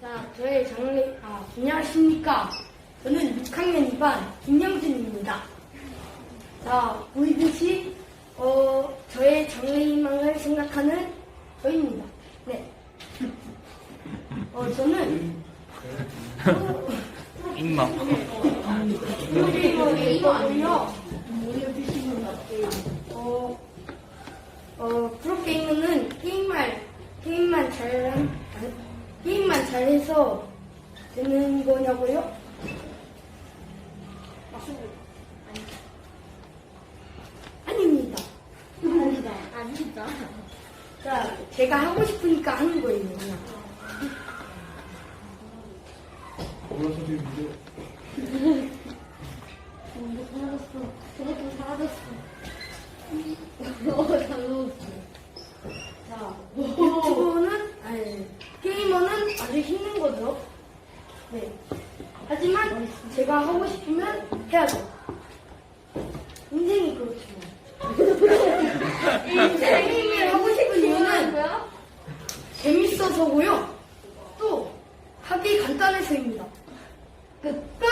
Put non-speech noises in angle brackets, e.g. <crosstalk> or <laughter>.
자, 저의 장래, 아, 안녕하십니까. 저는 6학년 2반 김영준입니다. 자, 보이듯이, 어, 저의 장래희망을 생각하는 저입니다. 네. 어, 저는, 익마. 프로게이머를 있거든요. 어, 어, 프로게이머는 게임만, 게임만 잘, 아니, 게임만 잘해서 되는 거냐고요? 아닙니다. 아니다. 아니다. 자, 제가 하고 싶으니까 하는 거예요, 그냥. 저것도 사라졌어. 저것도 사라졌어. 네. 하지만 제가 하고 싶으면 해야죠. 인생이 그렇지만. <laughs> 인생이 하고 싶은 이유는 재밌어서고요. 또 하기 간단해서입니다. 끝. 끝.